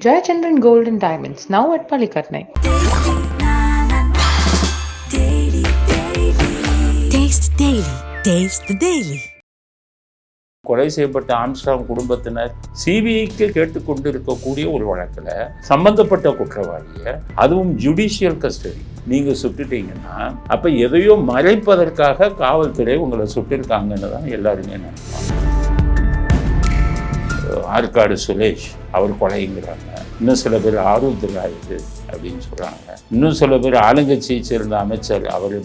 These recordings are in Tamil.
Jayachandran Gold and Diamonds, now at Palikatnai. Taste Daily. Taste the Daily. கொலை செய்யப்பட்ட ஆம்ஸ்டாங் குடும்பத்தினர் சிபிஐக்கு கேட்டுக்கொண்டு இருக்கக்கூடிய ஒரு வழக்கில் சம்பந்தப்பட்ட குற்றவாளியை அதுவும் ஜுடிஷியல் கஸ்டடி நீங்க சுட்டுட்டீங்கன்னா அப்ப எதையோ மறைப்பதற்காக காவல்துறை உங்களை சுட்டிருக்காங்கன்னு தான் எல்லாருமே நினைப்பாங்க ஆற்காடு சுரேஷ் அவர் கொலைங்கிறாங்க. இன்னும் சில பேர் ஆருத்ர ராயுடு அப்படின்னு சொல்றாங்க. இன்னும் சில பேர் ஆளுங்கட்சியை சேர்ந்த அமைச்சர் அவர்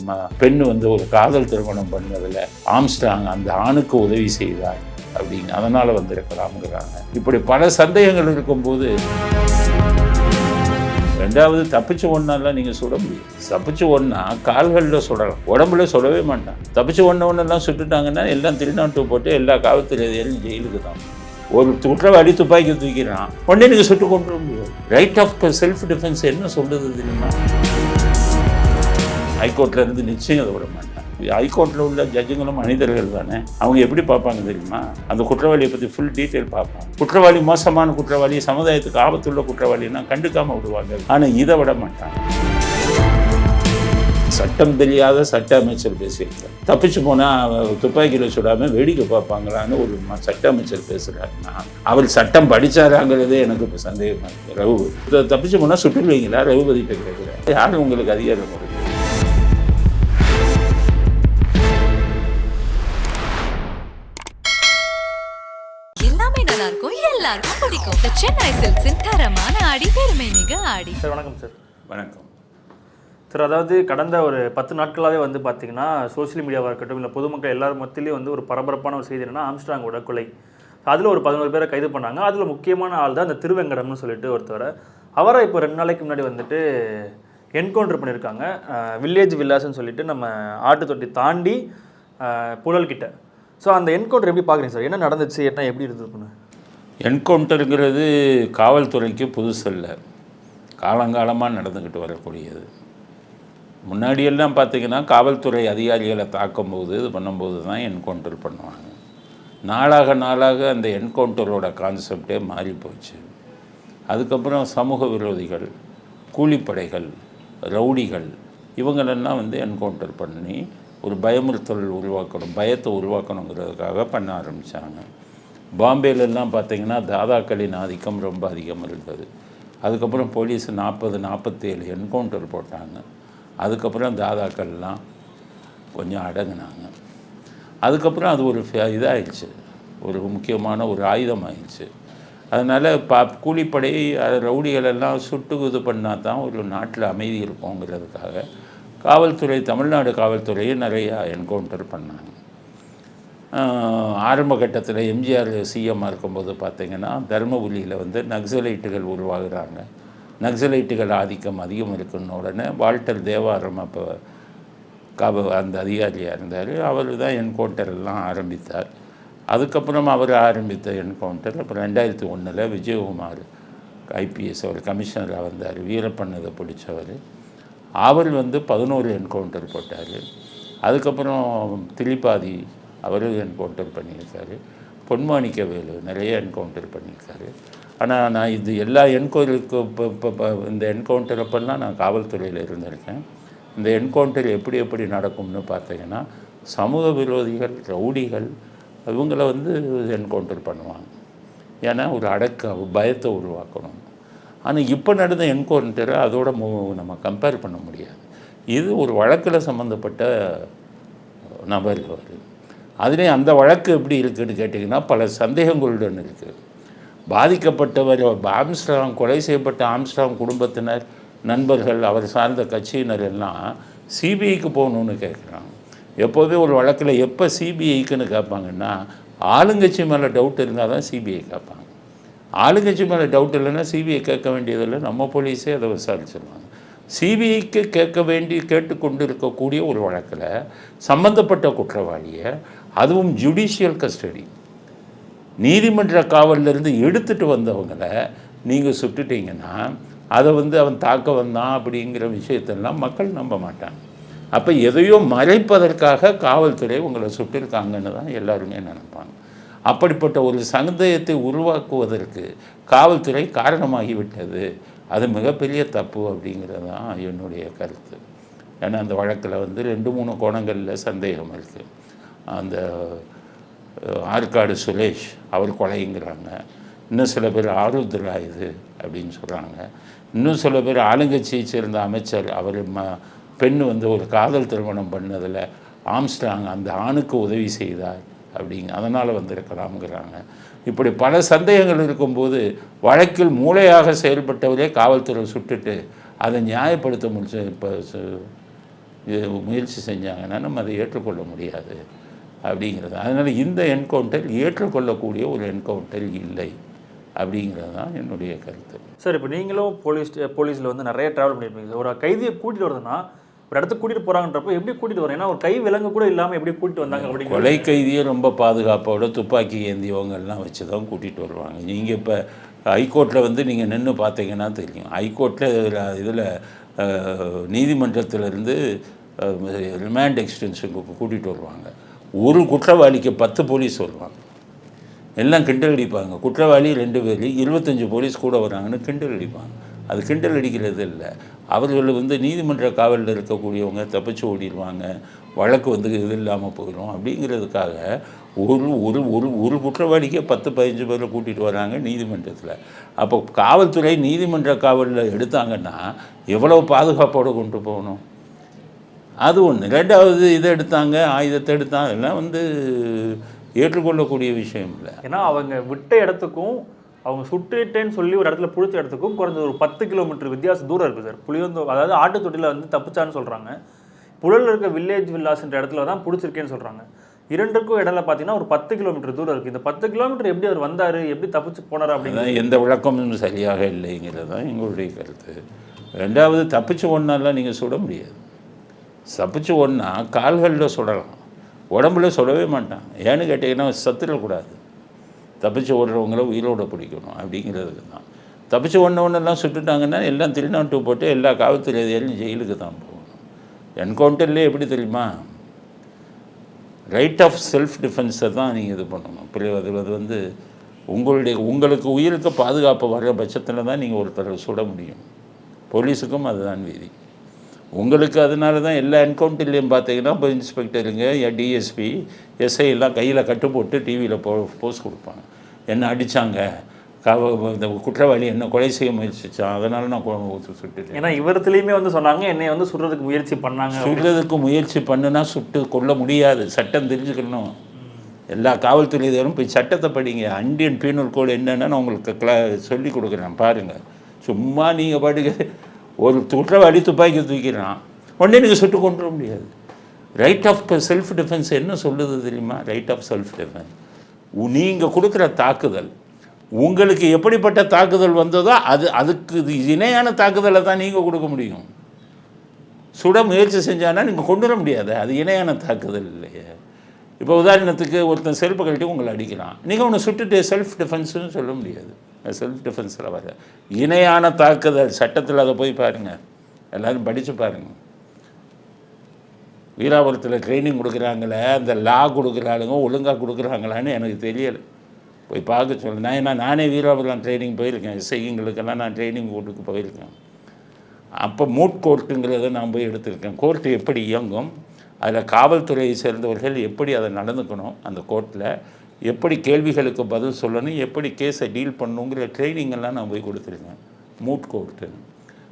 பெண் வந்து ஒரு காதல் திருமணம் பண்ணதில் ஆம்ஸ்டாங் அந்த ஆணுக்கு உதவி செய்தார் அப்படின்னு அதனால வந்திருக்கலாம்ங்கிறாங்க. இப்படி பல சந்தேகங்கள் இருக்கும்போது ரெண்டாவது தப்பிச்சு ஒன்றெல்லாம் நீங்கள் சுட முடியும் தப்பிச்சு ஒன்றா கால்களில் சுடலாம். உடம்புல சுடவே மாட்டான். தப்பிச்சு ஒன்று ஒன்றெல்லாம் சுட்டுட்டாங்கன்னா எல்லாம் திருநாட்டு போட்டு எல்லா காவல்துறை ஜெயிலுக்கு தான். ஒரு குற்றவாளி துப்பாக்கி தூக்கிறான். உடனே நீங்கள் சுட்டு கொண்டு முடியும் ரைட் ஆஃப் செல்ஃப் டிஃபென்ஸ் என்ன சொல்லுது தெரியுமா? ஹைகோர்ட்டில் இருந்து நிச்சயம் அதை விட மாட்டான். ஹைகோர்ட்டில் உள்ள ஜட்ஜுங்களும் மனிதர்கள் தானே. அவங்க எப்படி பார்ப்பாங்க தெரியுமா? அந்த குற்றவாளியை பற்றி ஃபுல் டீட்டெயில் பார்ப்பாங்க. குற்றவாளி மோசமான குற்றவாளி சமுதாயத்துக்கு ஆபத்துள்ள குற்றவாளின்னா கண்டுக்காமல் விடுவாங்க. ஆனால் இதை விட மாட்டாங்க சட்டம் தெரியாத சட்ட அமைச்சர் பேசியிருக்கார். தப்பிச்சு போனால் துப்பாக்கியில் சுடாமல் வேடிக்கை பார்ப்பாங்களான்னு ஒரு சட்ட அமைச்சர் பேசுகிறாருன்னா அவர் சட்டம் படிச்சாராங்கிறதே எனக்கு இப்போ சந்தேகமாக இருக்கு. ரகு இதை தப்பிச்சு போனால் சுட்டுருவீங்களா ரகுபதிட்ட கேட்குறேன் யார் உங்களுக்கு அதிகாரம் இருக்கும் எல்லாருக்கும் பிடிக்கும். சென்னை சில்க்ஸின் தரமான ஆடி பெருமை மிக ஆடி. சார் வணக்கம் சார். வணக்கம். சார் அதாவது கடந்த ஒரு பத்து நாட்களாகவே வந்து பார்த்தீங்கன்னா சோஷியல் மீடியாவாக இருக்கட்டும் இல்லை பொதுமக்கள் எல்லார் மத்தியிலையும் வந்து ஒரு பரபரப்பான ஒரு செய்தி என்னன்னா ஆம்ஸ்ட்ராங்கோட கொலை. அதில் ஒரு பதினோரு பேரை கைது பண்ணாங்க. அதில் முக்கியமான ஆள் தான் அந்த திருவெங்கடம்னு சொல்லிட்டு ஒருத்தவரை. அவரை இப்போ ரெண்டு நாளைக்கு முன்னாடி வந்துட்டு என்கவுண்டர் பண்ணியிருக்காங்க வில்லேஜ் வில்லாஸ்ன்னு சொல்லிட்டு நம்ம ஆட்டு தொட்டி தாண்டி புழல்கிட்ட ஸோ அந்த என்கவுண்டர் எப்படி பார்க்குறீங்க சார் என்ன நடந்துச்சு? என்ன எப்படி இருந்திருக்குன்னு என்கவுண்டருங்கிறது காவல்துறைக்கு புதுசல்ல. காலங்காலமாக நடந்துக்கிட்டு வரக்கூடியது. முன்னாடியெல்லாம் பார்த்தீங்கன்னா காவல்துறை அதிகாரிகளை தாக்கும்போது இது பண்ணும்போது தான் என்கவுண்டர் பண்ணுவாங்க. நாளாக நாளாக அந்த என்கவுண்டரோட கான்செப்டே மாறி போச்சு அதுக்கப்புறம் சமூக விரோதிகள் கூலிப்படைகள் ரவுடிகள் இவங்களெல்லாம் வந்து என்கவுண்டர் பண்ணி ஒரு பயமுறுத்தல் உருவாக்கணும் பயத்தை உருவாக்கணுங்கிறதுக்காக பண்ண ஆரம்பித்தாங்க பாம்பேலெல்லாம் பார்த்தீங்கன்னா தாதாக்களின் ஆதிக்கம் ரொம்ப அதிகம் இருந்தது. அதுக்கப்புறம் போலீஸ் நாற்பது நாற்பத்தேழு என்கவுண்டர் போட்டாங்க. அதுக்கப்புறம் தாதாக்கள்லாம் கொஞ்சம் அடங்குனாங்க. அதுக்கப்புறம் அது ஒரு ஃபே- ஒரு முக்கியமான ஒரு ஆயுதம் ஆயிடுச்சு அதனால் பா கூலிப்படை ரவுடிகளெல்லாம் ரவுடிகள் எல்லாம் சுட்டு இது பண்ணால் தான் ஒரு நாட்டில் அமைதி இருக்குங்கிறதுக்காக காவல்துறை தமிழ்நாடு காவல்துறையை நிறையா என்கவுண்டர் பண்ணாங்க. ஆரம்ப கட்டத்தில் எம்ஜிஆர் சிஎம்மாக இருக்கும்போது பார்த்திங்கன்னா தருமபுரியில் வந்து நக்சலைட்டுகள் உருவாகிறாங்க. நக்சலைட்டுகள் ஆதிக்கம் அதிகம் இருக்குன்னு உடனே வால்டர் தேவாரம் அப்போ காப அந்த அதிகாரியாக இருந்தார். அவர் தான் என்கவுண்டர் எல்லாம் ஆரம்பித்தார். அதுக்கப்புறம் அவர் ஆரம்பித்த என்கவுண்டர் அப்புறம் ரெண்டாயிரத்தி ஒன்றில் விஜயகுமார் ஐபிஎஸ் அவர் கமிஷனராக வந்தார். வீரப்பண்ணதை பிடிச்சவர். அவர் வந்து பதினோரு என்கவுண்டர் போட்டார். அதுக்கப்புறம் திலிபாதி அவரும் என்கவுண்டர் பண்ணியிருக்காரு. பொன்மாணிக்க வேலு நிறைய என்கவுண்டர் பண்ணியிருக்காரு. ஆனால் நான் இது எல்லா என்கொயருக்கு இப்போ இப்போ இப்போ இந்த என்கவுண்டர் அப்பெல்லாம் நான் காவல்துறையில் இருந்திருக்கேன். இந்த என்கவுண்டர் எப்படி எப்படி நடக்கும்னு பார்த்தீங்கன்னா சமூக விரோதிகள் ரவுடிகள் இவங்கள வந்து என்கவுண்டர் பண்ணுவாங்க. ஏன்னா ஒரு அடக்க பயத்தை உருவாக்கணும். ஆனால் இப்போ நடந்த என்கவுண்டரை அதோட மு நம்ம கம்பேர் பண்ண முடியாது. இது ஒரு வழக்கில் சம்மந்தப்பட்ட நபர் அவர் அதுலேயும் அந்த வழக்கு எப்படி இருக்குதுன்னு கேட்டிங்கன்னா பல சந்தேகங்களுடன் இருக்குது பாதிக்கப்பட்டவர் ஆம்ஸ்டாம் கொலை செய்யப்பட்ட ஆம்ஸ்ட்ராங் குடும்பத்தினர் நண்பர்கள் அவர் சார்ந்த கட்சியினர் எல்லாம் சிபிஐக்கு போகணுன்னு கேட்குறாங்க. எப்போதுமே ஒரு வழக்கில் எப்போ சிபிஐக்குன்னு கேட்பாங்கன்னா ஆளுங்கட்சி மேலே டவுட் இருந்தால் தான் சிபிஐ கேட்பாங்க. ஆளுங்கட்சி மேலே டவுட் இல்லைன்னா சிபிஐ கேட்க வேண்டியதில்லை. நம்ம போலீஸே அதை விசாரிச்சிருவாங்க. சிபிஐக்கு கேட்க வேண்டி கேட்டுக்கொண்டு இருக்கக்கூடிய ஒரு வழக்கில் சம்மந்தப்பட்ட குற்றவாளியை அதுவும் ஜுடிஷியல் கஸ்டடி நீதிமன்ற காவலிருந்து எடுத்துகிட்டு எடுத்துட்டு வந்தவங்கள நீங்கள் சுட்டுட்டீங்கன்னா அதை வந்து அவன் தாக்க வந்தான் அப்படிங்கிற விஷயத்தெல்லாம் மக்கள் நம்ப மாட்டாங்க. அப்போ எதையோ மறைப்பதற்காக காவல்துறை உங்களை சுட்டிருக்காங்கன்னு தான் எல்லாருமே நினைப்பாங்க. அப்படிப்பட்ட ஒரு சந்தேகத்தை உருவாக்குவதற்கு காவல்துறை காரணமாகிவிட்டது. அது மிகப்பெரிய தப்பு அப்படிங்கிறது தான் என்னுடைய கருத்து. ஏன்னா அந்த வழக்கில் வந்து ரெண்டு மூணு கோணங்களில் சந்தேகம் இருக்குது அந்த ஆற்காடு சுரேஷ் அவர் கொலைங்கிறாங்க. இன்னும் சில பேர் ஆருத்ரா இது அப்படின்னு சொல்கிறாங்க இன்னும் சில பேர் ஆளுங்கட்சியை சேர்ந்த அமைச்சர் அவர் ம பெண் வந்து ஒரு காதல் திருமணம் பண்ணதில் ஆம்ஸ்டாங் அந்த ஆணுக்கு உதவி செய்தார் அப்படிங்க அதனால் வந்திருக்கலாம்ங்கிறாங்க. இப்படி பல சந்தேகங்கள் இருக்கும்போது வழக்கில் மூளையாக செயல்பட்டவரே காவல்துறை சுட்டுட்டு அதை நியாயப்படுத்த முடிச்சு இப்போ முயற்சி செஞ்சாங்கன்னா நம்ம அதை ஏற்றுக்கொள்ள முடியாது. அப்படிங்கிறது. அதனால் இந்த என்கவுண்டர் ஏற்றுக்கொள்ளக்கூடிய ஒரு என்கவுண்டர் இல்லை. அப்படிங்கிறது தான் என்னுடைய கருத்து. சார் இப்போ நீங்களும் போலீஸ் போலீஸில் வந்து நிறைய ட்ராவல் பண்ணியிருப்பீங்க ஒரு கைதியை கூட்டிட்டு வரதுன்னா ஒரு இடத்துக்கு கூட்டிட்டு போறாங்கன்றப்போ எப்படி கூட்டிட்டு வரேன் ஏன்னா ஒரு கை விலங்கு கூட இல்லாமல் எப்படி கூட்டிட்டு வந்தாங்க அப்படிங்கிற கொலை கைதியை ரொம்ப பாதுகாப்போட துப்பாக்கி ஏந்தியவங்கெல்லாம் வச்சு தான் கூட்டிகிட்டு வருவாங்க. நீங்கள் இப்போ ஹைகோர்ட்டில் வந்து நீங்கள் நின்று பார்த்தீங்கன்னா தெரியும். ஹைகோர்ட்டில் இதில் நீதிமன்றத்திலேருந்து ரிமாண்ட் எக்ஸ்டென்ஷனுக்கு கூட்டிகிட்டு வருவாங்க. ஒரு குற்றவாளிக்கு பத்து போலீஸ் வருவாங்க. எல்லாம் கிண்டல் அடிப்பாங்க. குற்றவாளி ரெண்டு பேர் இருபத்தஞ்சி போலீஸ் கூட வராங்கன்னு கிண்டல் அடிப்பாங்க. அது கிண்டல் அடிக்கிறது இல்லை. அவர்கள் வந்து நீதிமன்ற காவலில் இருக்கக்கூடியவங்க தப்பிச்சு ஓடிடுவாங்க. வழக்கு வந்து இது இல்லாமல் போயிடும் அப்படிங்கிறதுக்காக ஒரு ஒரு ஒரு ஒரு குற்றவாளிக்கே பத்து பதினஞ்சு பேரை கூட்டிகிட்டு வராங்க நீதிமன்றத்தில். அப்போ காவல்துறை நீதிமன்ற காவலில் எடுத்தாங்கன்னா எவ்வளோ பாதுகாப்போடு கொண்டு போகணும்? அது ஒன்று ரெண்டாவது இதை எடுத்தாங்க ஆயுதத்தை எடுத்தாங்க அதெல்லாம் வந்து ஏற்றுக்கொள்ளக்கூடிய விஷயம் இல்லை. ஏன்னா அவங்க விட்ட இடத்துக்கும் அவங்க சுட்டுட்டேன்னு சொல்லி ஒரு இடத்துல புடிச்ச இடத்துக்கும் குறைஞ்சது ஒரு பத்து கிலோமீட்டர் வித்தியாசம் தூரம் இருக்குது சார். புளியந்தோ அதாவது ஆட்டுத்தொட்டியில் வந்து தப்பிச்சான்னு சொல்கிறாங்க புழல் இருக்க வில்லேஜ் வில்லாஸ்ன்ற இடத்துல தான் பிடிச்சிருக்கேன்னு சொல்கிறாங்க இரண்டுக்கும் இடையில பார்த்தீங்கன்னா ஒரு பத்து கிலோமீட்டர் தூரம் இருக்குது இந்த பத்து கிலோமீட்டர் எப்படி அவர் வந்தார் எப்படி தப்பிச்சு போனார் அப்படிங்கிறது எந்த விளக்கமும் சரியாக இல்லைங்கிறது தான் எங்களுடைய கருத்து. ரெண்டாவது தப்பிச்சு ஒன்றாலாம் நீங்கள் சுட முடியாது. சபிச்சு ஒன்றா கால்களில் சுடலாம். உடம்புல சுடவே மாட்டான். ஏன்னு கேட்டிங்கன்னா சத்துடக்கூடாது தப்பிச்சு ஓடுறவங்கள உயிரோட பிடிக்கணும் அப்படிங்கிறதுக்கு தான். தப்பிச்சு ஒன்று ஒன்றெல்லாம் சுட்டுட்டாங்கன்னா எல்லாம் திருநாட்டு போட்டு எல்லா காவல்துறை அதிகாரியும் ஜெயிலுக்கு தான் போகணும். என்கவுண்டர்லேயே எப்படி தெரியுமா? ரைட் ஆஃப் செல்ஃப் டிஃபென்ஸை தான் நீங்கள் இது பண்ணணும். பிள்ளை அது அது வந்து உங்களுடைய உங்களுக்கு உயிருக்கு பாதுகாப்பு வர்ற பட்சத்தில் தான் நீங்கள் ஒருத்தரை சுட முடியும். போலீஸுக்கும் அதுதான் விதி. உங்களுக்கு அதனால தான் எல்லா என்கவுண்டர்லேயும் பார்த்தீங்கன்னா இப்போ இன்ஸ்பெக்டருங்க டிஎஸ்பி எஸ்ஐ எல்லாம் கையில் கட்டு போட்டு டிவியில் போ போஸ்ட் கொடுப்பாங்க. என்ன அடித்தாங்க இந்த குற்றவாளி என்ன கொலை செய்ய முயற்சிச்சான் அதனால நான் சுட்டுட்டேன். ஏன்னா இவரத்துலேயுமே வந்து சொன்னாங்க என்னை வந்து சுடுறதுக்கு முயற்சி பண்ணாங்க சுடுறதுக்கு முயற்சி பண்ணுனா சுட்டு கொள்ள முடியாது. சட்டம் தெரிஞ்சுக்கணும். எல்லா காவல்துறையினரும் போய் சட்டத்தை படிங்க. இந்தியன் பீனல் கோடு என்னென்னு நான் உங்களுக்கு கிளா சொல்லி கொடுக்குறேன். பாருங்கள் சும்மா நீங்கள் பாட்டுக்கு ஒரு குற்றவாளி துப்பாக்கி தூக்கிறான் உடனே நீங்கள் சுட்டு கொண்டு வர முடியாது. ரைட் ஆஃப் செல்ஃப் டிஃபென்ஸ் என்ன சொல்லுது தெரியுமா? ரைட் ஆஃப் செல்ஃப் டிஃபென்ஸ் நீங்கள் கொடுக்குற தாக்குதல் உங்களுக்கு எப்படிப்பட்ட தாக்குதல் வந்ததோ அது அதுக்கு இது இணையான தாக்குதலை தான் நீங்கள் கொடுக்க முடியும். சுட முயற்சி செஞ்சானா நீங்கள் கொண்டு வர முடியாது. அது இணையான தாக்குதல் இல்லையே. இப்போ உதாரணத்துக்கு ஒருத்தன் செல்ஃப் கழட்டி உங்களை அடிக்கிறான். நீங்கள் ஒன்று சுட்டுட்டு செல்ஃப் டிஃபென்ஸ்னு சொல்ல முடியாது. செல்ஃப் டிஃபென்ஸில் வர இணையான தாக்குதல் சட்டத்தில் அதை போய் பாருங்கள் எல்லோரும் படித்து பாருங்கள் வீராபுரத்தில் ட்ரைனிங் கொடுக்குறாங்களே அந்த லா கொடுக்குறாளுங்க ஒழுங்காக கொடுக்குறாங்களான்னு எனக்கு தெரியலை. போய் பார்க்க சொல்ல. நான் ஏன்னா நானே வீராபுரம் ட்ரைனிங் போயிருக்கேன். இசைங்களுக்கெல்லாம் நான் ட்ரைனிங் கோர்ட்டுக்கு போயிருக்கேன். அப்போ மூட் கோர்ட்டுங்கிறத நான் போய் எடுத்திருக்கேன். கோர்ட்டு எப்படி இயங்கும் அதில் காவல்துறையை சேர்ந்தவர்கள் எப்படி அதை நடந்துக்கணும் அந்த கோர்ட்டில் எப்படி கேள்விகளுக்கு பதில் சொல்லணும் எப்படி கேஸை டீல் பண்ணணுங்கிற ட்ரைனிங்கெல்லாம் நான் போய் கொடுத்துருக்கேன். Moot court.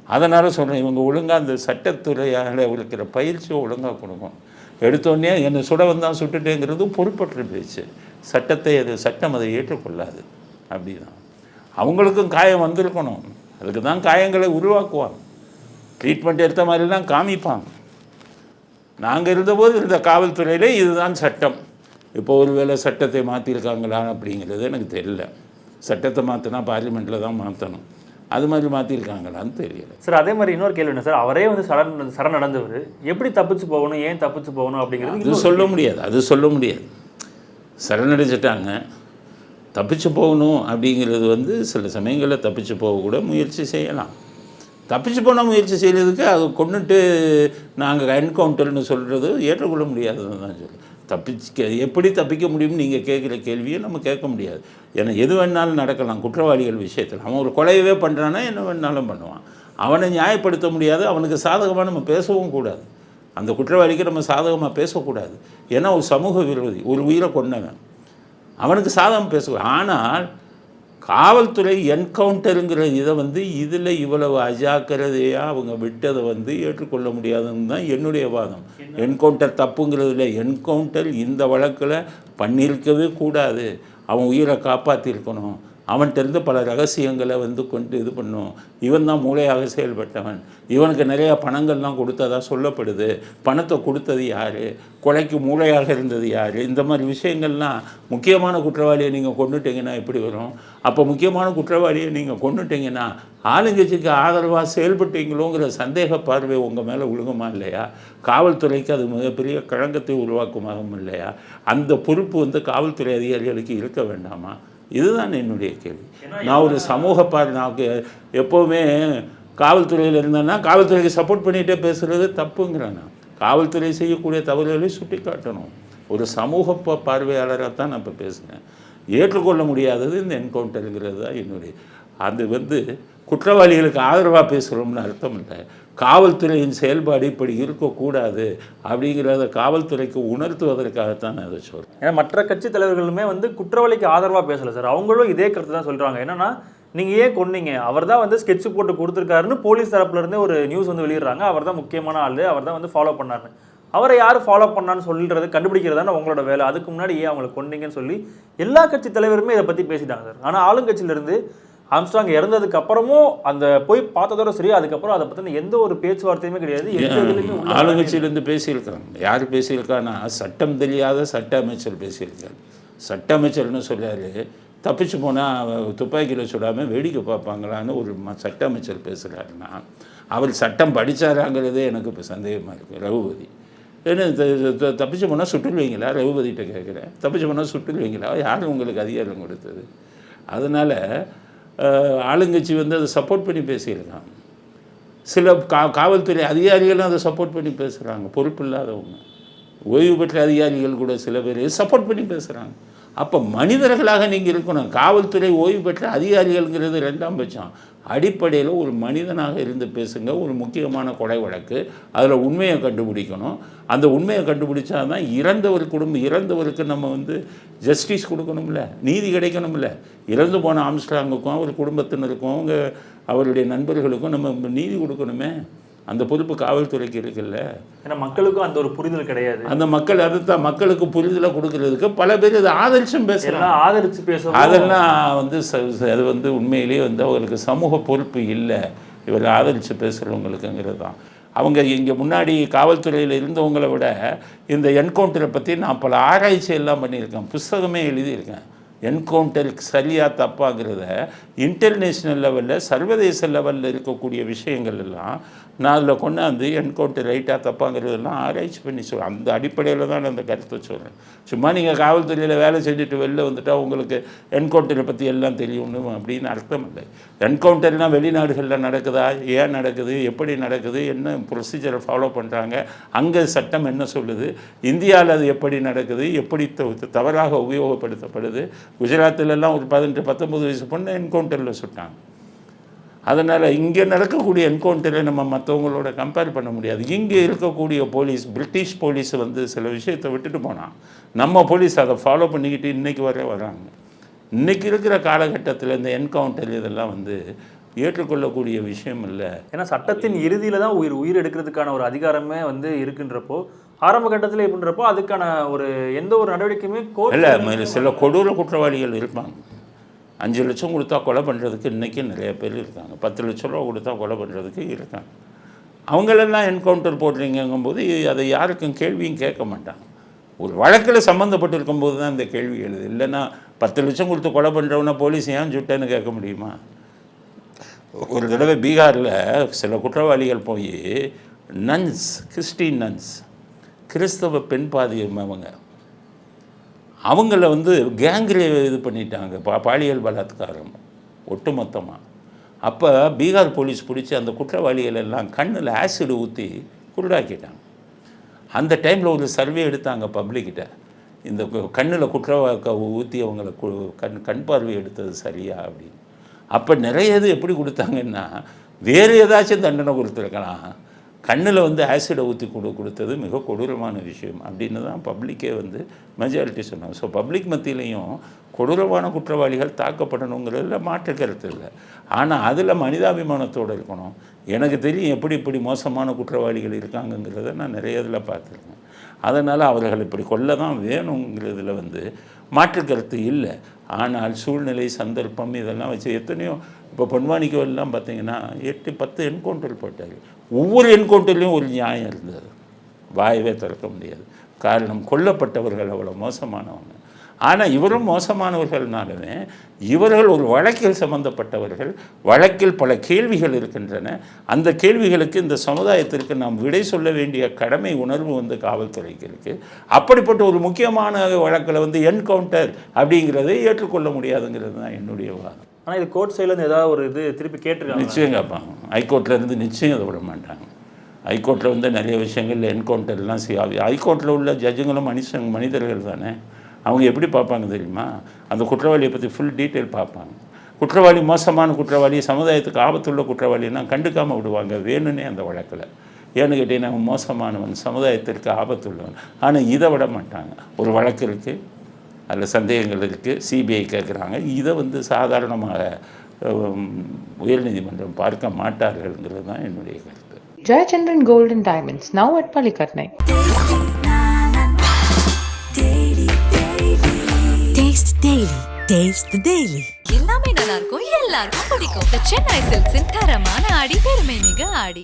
அதனால் சொல்கிறேன் இவங்க ஒழுங்காக அந்த சட்டத்துறையால் இருக்கிற பயிற்சியை ஒழுங்காக கொடுக்கும் எடுத்தோடனே என்னை சுட வந்தால் சுட்டுட்டேங்கிறது பொறுப்பற்று பேச்சு. சட்டத்தை அது சட்டம் அதை ஏற்றுக்கொள்ளாது. அப்படிதான். அவங்களுக்கும் காயம் வந்திருக்கணும். அதுக்கு தான் காயங்களை உருவாக்குவாங்க. ட்ரீட்மெண்ட் எடுத்த மாதிரிலாம் காமிப்பாங்க. நாங்கள் இருந்தபோது இருந்த காவல்துறையிலே இதுதான் சட்டம். இப்போ ஒருவேளை சட்டத்தை மாற்றிருக்காங்களா அப்படிங்கிறது எனக்கு தெரியல. சட்டத்தை மாற்றினா பார்லிமெண்ட்டில் தான் மாற்றணும் அது மாதிரி மாற்றிருக்காங்களான்னு தெரியல. சார் அதே மாதிரி இன்னொரு கேள்வி என்ன சார்? அவரே வந்து சரண் சரண் அடைந்தவர் எப்படி தப்பிச்சு போகணும்? ஏன் தப்பிச்சு போகணும் அப்படிங்கிறது சொல்ல முடியாது. அது சொல்ல முடியாது. சரணடைஞ்சிட்டாங்க. தப்பிச்சு போகணும் அப்படிங்கிறது வந்து சில சமயங்களில் தப்பிச்சு போக கூட முயற்சி செய்யலாம். தப்பிச்சு போன முயற்சி செய்கிறதுக்கு அது கொண்டுட்டு நாங்கள் என்கவுண்டர்னு சொல்கிறது ஏற்றுக்கொள்ள முடியாதுன்னு தான் சொல்லு தப்பிச்சு எப்படி தப்பிக்க முடியும்னு நீங்கள் கேட்குற கேள்வியை நம்ம கேட்க முடியாது. ஏன்னா எது வேணாலும் நடக்கலாம். குற்றவாளிகள் விஷயத்தில். அவன் ஒரு கொலையவே பண்ணுறான்னா என்ன வேணாலும் பண்ணுவான். அவனை நியாயப்படுத்த முடியாது. அவனுக்கு சாதகமாக நம்ம பேசவும் கூடாது. அந்த குற்றவாளிக்கு நம்ம சாதகமாக பேசக்கூடாது. ஏன்னா ஒரு சமூக விரோதி ஒரு உயிரை கொண்டவன் அவனுக்கு சாதகம் பேசுவான் ஆனால் காவல்துறை என்கவுண்டருங்கிற இதை வந்து இதில் இவ்வளவு அஜாக்கிரதையாக அவங்க விட்டதை வந்து ஏற்றுக்கொள்ள முடியாதுன்னு தான் என்னுடைய வாதம். என்கவுண்டர் தப்புங்கிறதுல என்கவுண்டர் இந்த வழக்கில் பண்ணியிருக்கவே கூடாது. அவன் உயிரை காப்பாற்றிருக்கணும் அவன்கிட்டருந்து பல ரகசியங்களை வந்து கொண்டு இது பண்ணும். இவன் தான் மூளையாக செயல்பட்டவன். இவனுக்கு நிறையா பணங்கள்லாம் கொடுத்ததா சொல்லப்படுது. பணத்தை கொடுத்தது யார்? கொலைக்கு மூளையாக இருந்தது யார்? இந்த மாதிரி விஷயங்கள்லாம் முக்கியமான குற்றவாளியை நீங்கள் கொண்டுட்டீங்கன்னா எப்படி வரும்? அப்போ முக்கியமான குற்றவாளியை நீங்கள் கொண்டுட்டீங்கன்னா ஆளுங்கட்சிக்கு ஆதரவாக செயல்பட்டீங்களோங்கிற சந்தேக பார்வை உங்கள் மேலே விழுகுமா இல்லையா? காவல்துறைக்கு அது மிகப்பெரிய கழகத்தை உருவாக்குமாகும் இல்லையா? அந்த பொறுப்பு வந்து காவல்துறை அதிகாரிகளுக்கு இருக்க வேண்டாமா? இதுதான் என்னுடைய கேள்வி. நான் ஒரு சமூக பார் நான் எப்போவுமே காவல்துறையில் இருந்தேன்னா காவல்துறைக்கு சப்போர்ட் பண்ணிகிட்டே பேசுகிறது தப்புங்கிறேன் நான். காவல்துறை செய்யக்கூடிய தவறுகளை சுட்டி காட்டணும் ஒரு சமூக பார்வையாளராக தான் நான் இப்போ பேசுகிறேன் ஏற்றுக்கொள்ள முடியாதது இந்த என்கவுண்டருங்கிறது தான் என்னுடைய அது வந்து குற்றவாளிகளுக்கு ஆதரவாக பேசுகிறோம்னு அர்த்தம் இல்லை. காவல்துறையின் செயல்பாடு இப்படி இருக்கக்கூடாது அப்படிங்கிறத காவல்துறைக்கு உணர்த்துவதற்காகத்தான் நான் அதை சொல்கிறேன் ஏன்னா மற்ற கட்சி தலைவர்களுமே வந்து குற்றவாளிக்கு ஆதரவாக பேசலை சார். அவங்களும் இதே கருத்து தான் சொல்கிறாங்க என்னன்னா நீங்கள் ஏன் கொன்னீங்க? அவர் தான் வந்து ஸ்கெட்ச் போட்டு கொடுத்துருக்காருன்னு போலீஸ் தரப்புலேருந்து ஒரு நியூஸ் வந்து வெளியிடுறாங்க. அவர் தான் முக்கியமான ஆள். அவர் தான் வந்து ஃபாலோ பண்ணாருன்னு. அவரை யார் ஃபாலோ பண்ணான்னு சொல்கிறது கண்டுபிடிக்கிறது தானே உங்களோட வேலை. அதுக்கு முன்னாடி ஏன் அவங்களை கொன்னீங்கன்னு சொல்லி எல்லா கட்சி தலைவருமே இதை பற்றி பேசிட்டாங்க சார். ஆனால் ஆளுங்கட்சியிலேருந்து இருந்து ஆம்ஸ்ட்ராங் இறந்ததுக்கு அப்புறமும் அந்த போய் பார்த்ததோட சரி அதுக்கப்புறம் அதை பத்தின எந்த ஒரு பேச்சுவார்த்தையுமே கிடையாது. ஆளுங்கட்சியிலேருந்து பேசியிருக்காங்க. யார் பேசியிருக்கான்னா சட்டம் தெரியாத சட்ட அமைச்சர் பேசியிருக்காரு. சட்ட அமைச்சர்னு சொல்றாரு தப்பிச்சு போனால் துப்பாக்கியில் சுடாமல் வேடிக்கை பார்ப்பாங்களான்னு ஒரு ம- சட்ட அமைச்சர் பேசுகிறாருன்னா அவர் சட்டம் படித்தாராங்கிறதே எனக்கு இப்போ சந்தேகமாக இருக்குது ரகுபதி. ஏன்னா தப்பிச்சு போனால் சுட்டுருவீங்களா ரகுபதிகிட்ட கேட்குறேன் தப்பிச்சு போனால் சுட்டுருவீங்களா யார் உங்களுக்கு அதிகாரம் கொடுத்தது? அதனால் ஆளுங்கட்சி வந்து அதை சப்போர்ட் பண்ணி பேசியிருக்காங்க. சில கா காவல்துறை அதிகாரிகளும் அதை சப்போர்ட் பண்ணி பேசுகிறாங்க பொறுப்பு இல்லாதவங்க ஓய்வு பெற்ற அதிகாரிகள் கூட சில பேர் சப்போர்ட் பண்ணி பேசுகிறாங்க அப்போ மனிதர்களாக நீங்கள் இருக்கணும். காவல்துறை ஓய்வு பெற்ற அதிகாரிகள்ங்கிறது ரெண்டாம் பட்சம். அடிப்படையில் ஒரு மனிதனாக இருந்து பேசுங்க ஒரு முக்கியமான கொலை வழக்கு அதில் உண்மையை கண்டுபிடிக்கணும். அந்த உண்மையை கண்டுபிடிச்சா தான் இறந்தவர் குடும்பம் இறந்தவருக்கு நம்ம வந்து ஜஸ்டிஸ் கொடுக்கணும்ல நீதி கிடைக்கணும்ல. இறந்து போன ஆம்ஸ்ட்ராங்குக்கும் அவர் குடும்பத்தினருக்கும் அவங்க அவருடைய நண்பர்களுக்கும் நம்ம நீதி கொடுக்கணுமே. அந்த பொறுப்பு காவல்துறைக்கு இருக்குல்ல. ஏன்னா மக்களுக்கும் அந்த ஒரு புரிதல் கிடையாது. அந்த மக்கள் அதுதான் மக்களுக்கு புரிதலை கொடுக்கறதுக்கு பல பேர் இதை ஆதரிச்சும் எல்லாம் ஆதரிச்சு பேசவும் அதெல்லாம் வந்து அது வந்து உண்மையிலேயே வந்து அவங்களுக்கு சமூக பொறுப்பு இல்லை. இவரை ஆதரித்து பேசுகிறவங்களுக்குங்கிறது தான். அவங்க இங்கே முன்னாடி காவல்துறையில் இருந்தவங்களை விட இந்த என்கவுண்டரை பற்றி நான் பல ஆராய்ச்சி எல்லாம் பண்ணியிருக்கேன். புஸ்தகமே எழுதியிருக்கேன். என்கவுண்டர் சரியா தப்பாங்கிறத இன்டர்நேஷ்னல் லெவலில் சர்வதேச லெவலில் இருக்கக்கூடிய விஷயங்கள் எல்லாம் நான் அதில் கொண்டாந்து என்கவுண்டர் ரைட்டாக தப்பாங்கிறதெல்லாம் ஆராய்ச்சி பண்ணி சொல்கிறேன் அந்த அடிப்படையில் தான் நான் அந்த கருத்தை சொல்கிறேன் சும்மா நீங்கள் காவல்துறையில் வேலை செஞ்சுட்டு வெளில வந்துட்டால் உங்களுக்கு என்கவுண்டரை பற்றி எல்லாம் தெரியும்னு அப்படின்னு அர்த்தம் இல்லை. என்கவுண்டர்லாம் வெளிநாடுகளில் நடக்குதா? ஏன் நடக்குது? எப்படி நடக்குது? என்ன ப்ரொசீஜரை ஃபாலோ பண்ணுறாங்க அங்கே சட்டம் என்ன சொல்லுது? இந்தியாவில் அது எப்படி நடக்குது? எப்படி தவறாக உபயோகப்படுத்தப்படுது? குஜராத்திலெல்லாம் ஒரு பதினெட்டு பத்தொம்பது வயசு பொண்ணு என்கவுண்டரில் சுட்டாங்க. அதனால் இங்கே நடக்கக்கூடிய என்கவுண்டரை நம்ம மற்றவங்களோட கம்பேர் பண்ண முடியாது. இங்கே இருக்கக்கூடிய போலீஸ் பிரிட்டிஷ் போலீஸ் வந்து சில விஷயத்தை விட்டுட்டு போனான் நம்ம போலீஸ் அதை ஃபாலோ பண்ணிக்கிட்டு இன்றைக்கி வர வராங்க. இன்றைக்கி இருக்கிற காலகட்டத்தில் இந்த என்கவுண்டர் இதெல்லாம் வந்து ஏற்றுக்கொள்ளக்கூடிய விஷயம் இல்லை. ஏன்னா சட்டத்தின் இறுதியில தான் உயிர் உயிர் எடுக்கிறதுக்கான ஒரு அதிகாரமே வந்து இருக்குன்றப்போ ஆரம்ப கட்டத்தில் எப்படின்றப்போ அதுக்கான ஒரு எந்த ஒரு நடவடிக்கையுமே இல்லை சில கொடூர குற்றவாளிகள் இருப்பாங்க. அஞ்சு லட்சம் கொடுத்தா கொலை பண்ணுறதுக்கு இன்றைக்கி நிறைய பேர் இருக்காங்க. பத்து லட்ச ரூபா கொடுத்தா கொலை பண்ணுறதுக்கு இருக்காங்க. அவங்களெல்லாம் என்கவுண்டர் போடுறீங்கும்போது அதை யாருக்கும் கேள்வியும் கேட்க மாட்டாங்க. ஒரு வழக்கில் சம்மந்தப்பட்டு இருக்கும்போது தான் இந்த கேள்வி எழுது. இல்லைன்னா பத்து லட்சம் கொடுத்து கொலை பண்ணுறவனா போலீஸ் ஏன் சுட்டேன்னு கேட்க முடியுமா? ஒரு தடவை பீகாரில் சில குற்றவாளிகள் போய் நன்ஸ் கிறிஸ்டின் நன்ஸ் கிறிஸ்தவ பெண் பாதியம் அவங்க அவங்கள வந்து கேங்கிலே இது பண்ணிட்டாங்க பா பாலியல் பலாத்காரம் ஒட்டுமொத்தமாக அப்போ பீகார் போலீஸ் பிடிச்சி அந்த குற்றவாளிகள் எல்லாம் கண்ணில் ஆசிட் ஊற்றி குருடாக்கிட்டாங்க. அந்த டைமில் ஒரு சர்வே எடுத்தாங்க பப்ளிக்கிட்ட இந்த கண்ணில் குற்றவாக்க ஊற்றி அவங்கள கு கண் கண் பார்வை எடுத்தது சரியா அப்படின்னு. அப்போ நிறைய இது எப்படி கொடுத்தாங்கன்னா வேறு ஏதாச்சும் தண்டனை கொடுத்துருக்கலாம். கண்ணில் வந்து ஆசிடை ஊற்றி கொடு கொடுத்தது மிக கொடூரமான விஷயம். அப்படின்னு தான் பப்ளிக்கே வந்து மெஜாரிட்டி சொன்னாங்க. ஸோ பப்ளிக் மத்தியிலையும் கொடூரமான குற்றவாளிகள் தாக்கப்படணுங்கிறதுல மாற்று கருத்து இல்லை. ஆனால் அதில் மனிதாபிமானத்தோடு இருக்கணும். எனக்கு தெரியும் எப்படி இப்படி மோசமான குற்றவாளிகள் இருக்காங்கங்கிறத நான் நிறைய இதில் பார்த்துருக்கேன். அதனால் அவர்கள் இப்படி கொல்ல தான் வேணுங்கிறதுல வந்து மாற்று கருத்து இல்லை. ஆனால் சூழ்நிலை சந்தர்ப்பம் இதெல்லாம் வச்சு எத்தனையோ இப்போ பொன்வானிக்கு எல்லாம் பார்த்தீங்கன்னா எட்டு பத்து என்கவுண்டர் போட்டார் ஒவ்வொரு என்கவுண்டர்லேயும் ஒரு நியாயம் இருந்தது. வாயவே திறக்க முடியாது. காரணம் கொல்லப்பட்டவர்கள் அவ்வளோ மோசமானவங்க. ஆனால் இவரும் மோசமானவர்கள்னாலுமே இவர்கள் ஒரு வழக்கில் சம்பந்தப்பட்டவர்கள் வழக்கில் பல கேள்விகள் இருக்கின்றன. அந்த கேள்விகளுக்கு இந்த சமுதாயத்திற்கு நாம் விடை சொல்ல வேண்டிய கடமை உணர்வு வந்து காவல்துறைக்கு இருக்குது அப்படிப்பட்ட ஒரு முக்கியமான வழக்கில் வந்து என்கவுண்டர் அப்படிங்கிறதை ஏற்றுக்கொள்ள முடியாதுங்கிறது தான் என்னுடைய வாதம். ஆனால் இது கோர்ட் சைட்லேருந்து ஏதாவது ஒரு இது திருப்பி கேட்டிருக்காங்க நிச்சயம் கேட்பாங்க ஹைகோர்ட்லேருந்து நிச்சயம் அதை விட மாட்டாங்க. ஹைகோர்ட்டில் வந்து நிறைய விஷயங்கள் என்கவுண்டர்லாம் செய்யாது ஹைகோர்ட்டில் உள்ள ஜட்ஜுங்களும் மனுஷங்க மனிதர்கள் தானே. அவங்க எப்படி பார்ப்பாங்க தெரியுமா? அந்த குற்றவாளியை பற்றி ஃபுல் டீட்டெயில் பார்ப்பாங்க. குற்றவாளி மோசமான குற்றவாளி சமுதாயத்துக்கு ஆபத்துள்ள குற்றவாளின்னா கண்டுக்காமல் விடுவாங்க. வேணும்னே அந்த வழக்கில். ஏன்னு கேட்டீங்கன்னா மோசமானவன் சமுதாயத்திற்கு ஆபத்துள்ளவன். ஆனால் இதை விட மாட்டாங்க. ஒரு வழக்கு இருக்குது அதில் சந்தேகங்கள் இருக்குது சிபிஐ கேட்குறாங்க இதை வந்து சாதாரணமாக உயர்நீதிமன்றம் பார்க்க மாட்டார்கள்ங்கிறது தான் என்னுடைய கருத்து Jayachandran Gold and Diamonds, now at Palikatnai. Taste Daily. Taste the Daily. எல்லாமே நல்லா இருக்கும் எல்லாருக்கும் பிடிக்கும் The சென்னை சில்க்ஸின் தரமான ஆடி பெருமை மிக ஆடி